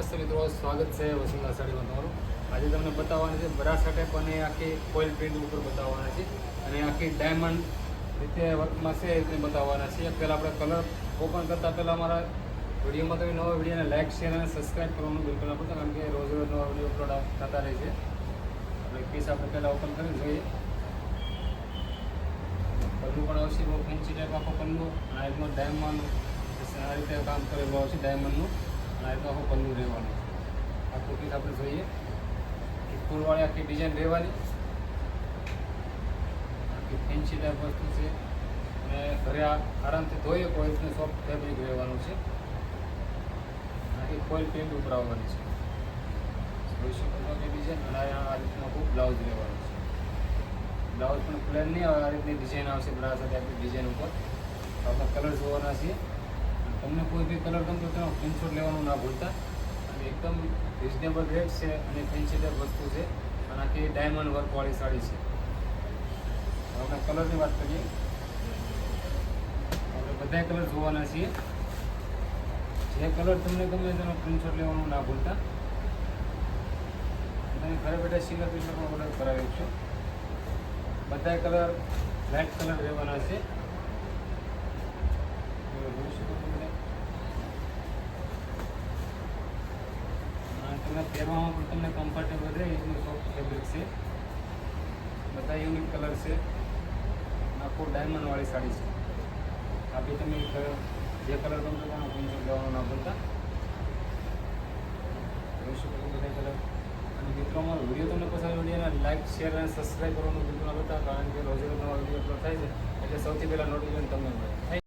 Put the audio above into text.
નમસ્તે મિત્રો, સ્વાગત છે વસુંધરા સાડીમાં તમારું આજે તમને બતાવવાની છે બરાસા ટાઈપ અને આખી કોઇલ પ્રિન્ટ ઉપર બતાવવાના છે. અને આખી ડાયમંડ રીતે વર્કમાં છે એ રીતે બતાવવાના છે. પહેલાં આપણે કલર ઓપન કરતાં પહેલાં અમારા વિડીયોમાં તમે નવા વિડીયોને લાઇક શેર અને સબસ્ક્રાઈબ કરવાનું બિલકુલ ના ભૂલતા, કારણ કે રોજ રોજ નવા વીડિયો અપલોડ થતા રહે છે. આપણે પીસ આપણે પહેલાં ઓપન કરી જોઈએ. પલ્લું પણ આવશે, બહુ ફેન્સી ટાઈપ આખો પલ્લું. અને રીતનું ડાયમંડ આ રીતે કામ કરેલું આવશે ડાયમંડનું આ રીતનું આખું પલ્લું રહેવાનું. આખું પીસ આપણે જોઈએ. એક ફૂલવાળી આખી ડિઝાઇન રહેવાની. આખી ફેન્સી ટાઈપ વસ્તુ છે. અને ઘરે આ આરામથી ધોઈએ કોઈ રીતનું સોફ્ટ ફેબ્રિક રહેવાનું છે. આખી કોઇલ પેન્ટ ઉપર આવવાની છે. જોઈ શકો છો ડિઝાઇન અને આ રીતનો ખૂબ બ્લાઉઝ રહેવાનું છે. બ્લાઉઝ પણ પ્લેન નહીં આવે, આ રીતની ડિઝાઇન આવશે. બ્રા સાથે આપણી ડિઝાઇન ઉપર. આપણે કલર જોવાના છીએ. તમને કોઈ બી કલર ગમતો તેનો સ્ક્રીનશોટ લેવાનું ના ભૂલતા. અને એકદમ રિઝનેબલ રેટ છે અને ફેન્સી વસ્તુ છે. અને આખી ડાયમંડ વર્કવાળી સાડી છે. આપણે કલરની વાત કરીએ. આપણે બધા કલર જોવાના છીએ. જે કલર તમને ગમે તેનો સ્ક્રીનશોટ લેવાનું ના ભૂલતા. તમે ઘરે બેઠા સિંગલ પણ ઓર્ડર કરાવી છો બધા કલર લાઇટ કલર રહેવાના છે તમે જોઈ શકો છો બધા. અને પહેરવામાં પણ તમને કમ્ફર્ટેબલ રહે એટલું સોફ્ટ ફેબ્રિક છે. બધા યુનિક કલર છે. આખું ડાયમંડવાળી સાડી છે. આ બી તમે જે કલર ગમતો તેનો પ્રિન્ટ લેવાનું ના ભૂલતા બધા કલર અને મિત્રો, અમારો વીડિયો તમને પસંદ વિડીયોને લાઈક શેર અને સબસ્ક્રાઈબ કરવાનું બિલકુલ ના ભૂલતા કારણ કે રોજે નવા વીડિયો અપલોડ થાય છે. એટલે સૌથી પહેલાં નોટિફિકેશન તમને મળે.